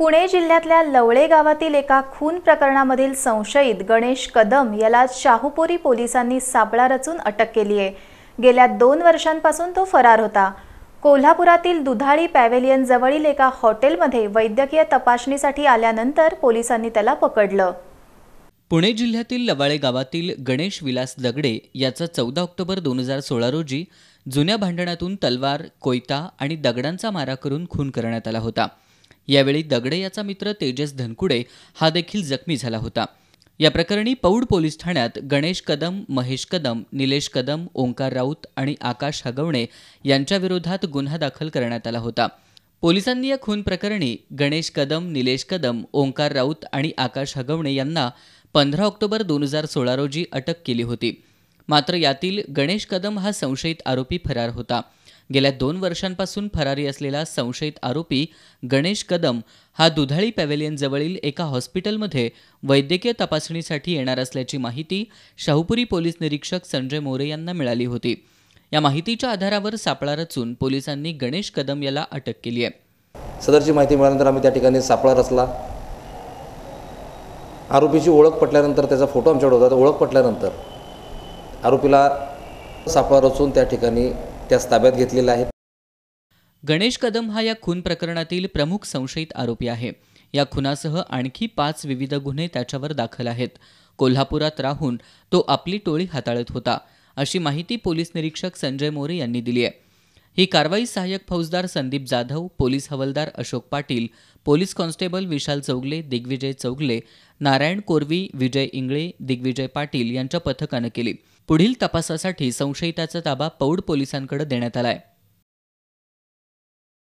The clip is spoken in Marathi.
पुणे जिल्ह्यातल्या लवळे गावातील एका खून प्रकरणामधील संशयित गणेश कदम याला शाहूपुरी पोलिसांनी सापळा रचून अटक केली आहे. गेल्या दोन वर्षांपासून तो फरार होता. कोल्हापुरातील दुधाळी पॅव्हेलियन जवळील एका हॉटेलमध्ये वैद्यकीय तपासणीसाठी आल्यानंतर पोलिसांनी त्याला पकडलं. पुणे जिल्ह्यातील लवाळे गावातील गणेश विलास दगडे याचा चौदा ऑक्टोबर दोन हजार सोळा रोजी जुन्या भांडणातून तलवार कोयता आणि दगडांचा मारा करून खून करण्यात आला होता. यावेळी दगडे याचा मित्र तेजस धनकुडे हा देखील जखमी झाला होता. या प्रकरणी पौड पोलीस ठाण्यात गणेश कदम महेश कदम निलेश कदम ओंकार राऊत आणि आकाश हगवणे यांच्या विरोधात गुन्हा दाखल करण्यात आला होता. पोलिसांनी या खून प्रकरणी गणेश कदम निलेश कदम ओंकार राऊत आणि आकाश हगवणे यांना पंधरा ऑक्टोबर दोन हजार सोळा रोजी अटक केली होती. मात्र यातील गणेश कदम हा संशयित आरोपी फरार होता. गेल्या दोन वर्षांपासून फरारी असलेला संशयित आरोपी गणेश कदम हा दुधाळी पॅव्हेलियन जवळील एका हॉस्पिटलमध्ये वैद्यकीय तपासणीसाठी येणार असल्याची माहिती शाहूपुरी पोलीस निरीक्षक संजय मोरे यांना मिळाली होती. या माहितीच्या आधारावर सापळा रचून पोलिसांनी गणेश कदम याला अटक केली आहे. सदरची माहिती मिळाल्यानंतर आम्ही त्या ठिकाणी सापळा रचला. आरोपीची ओळख पटल्यानंतर त्याचा फोटो आमच्याकडे होता. ओळख पटल्यानंतर आरोपीला सापळा रचून त्या ठिकाणी त्यास ताब्यात घेतलेला आहे. गणेश कदम हा या खून प्रकरणातील प्रमुख संशयित आरोपी आहे. या खुनासह आणखी पाच विविध गुन्हे त्याच्यावर दाखल आहेत. कोल्हापुरात राहून तो आपली टोळी हाताळत होता अशी माहिती पोलीस निरीक्षक संजय मोरे यांनी दिली आहे. ही कारवाई सहाय्यक फौजदार संदीप जाधव पोलीस हवालदार अशोक पाटील पोलीस कॉन्स्टेबल विशाल चौगले दिग्विजय चौगले नारायण कोरवी विजय इंगळे दिग्विजय पाटील यांच्या पथकानं केली. पुढील तपासासाठी संशयिताचा ताबा पौड पोलिसांकडे देण्यात आलाय.